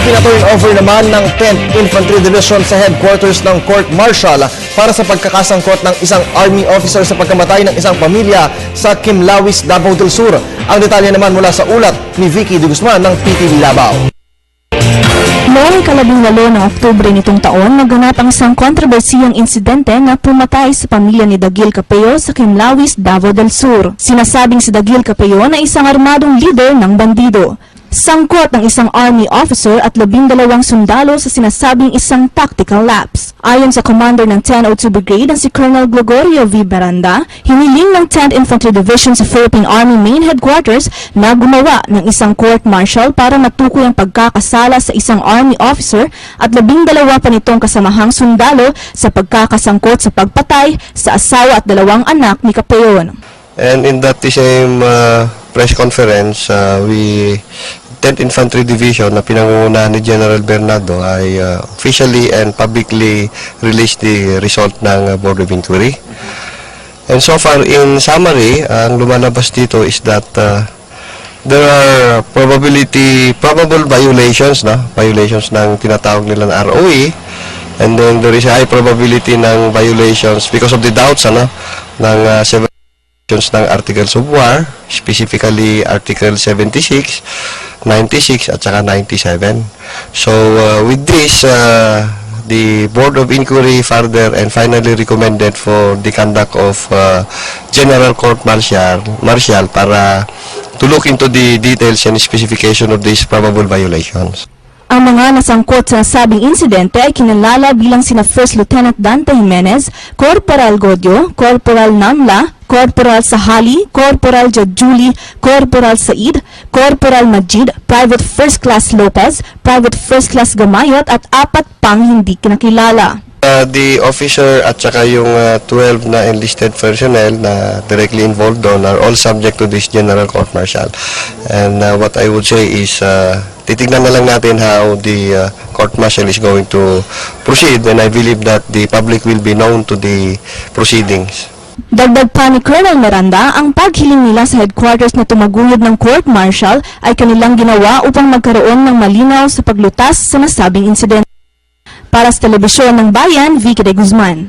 Ipinaturn over naman ng 10th Infantry Division sa headquarters ng Court Martial para sa pagkakasangkot ng isang Army officer sa pagkamatay ng isang pamilya sa Kimlawis, Davao del Sur. Ang detalye naman mula sa ulat ni Vicky de Guzman ng PTV Labao. Noong ikalabing walo ng Oktubre nitong taon, naganap ang isang kontrobersiyang insidente na pumatay sa pamilya ni Dagil Capeo sa Kimlawis, Davao del Sur. Sinasabing si Dagil Capeo na isang armadong leader ng bandido. Sangkot ng isang army officer at labindalawang sundalo sa sinasabing isang tactical lapse. Ayon sa commander ng 1002 Brigade na si Colonel Gregorio V. Baranda, hiniling ng 10th Infantry Division sa Philippine Army Main Headquarters na gumawa ng isang court-martial para matukoy ang pagkakasala sa isang army officer at labindalawa pa nitong kasamahang sundalo sa pagkakasangkot sa pagpatay sa asawa at dalawang anak ni Capeon. And in that same uh, press conference, uh, we 10th Infantry Division na pinangungunahan ni General Bernardo ay uh, officially and publicly released the result ng uh, Board of Inquiry. And so far, in summary, ang lumalabas dito is that uh, there are probability, probable violations, no? violations ng tinatawag nilang ROE, and then there is a high probability ng violations because of the doubts ano, ng uh, violations ng Articles of War, specifically Article 76, 96, at saka 97. So, uh, with this, uh, the Board of Inquiry further and finally recommended for the conduct of uh, General Court Martial, Martial para to look into the details and specification of these probable violations. Ang mga nasangkot sa nasabing insidente ay kinalala bilang sina First Lieutenant Dante Jimenez, Corporal Godio, Corporal Namla, Corporal Sahali, Corporal Jadjuli, Corporal Said, Corporal Majid, Private First Class Lopez, Private First Class Gamayot at apat pang hindi kinakilala. Uh, the officer at saka yung uh, 12 na enlisted personnel na directly involved doon are all subject to this general court martial. And uh, what I would say is uh, titignan na lang natin how the uh, court martial is going to proceed and I believe that the public will be known to the proceedings. Dagdag pa ni Colonel Miranda, ang paghiling nila sa headquarters na tumaguyod ng court martial ay kanilang ginawa upang magkaroon ng malinaw sa paglutas sa nasabing insidente. Para sa Telebisyon ng Bayan, Vicky de Guzman.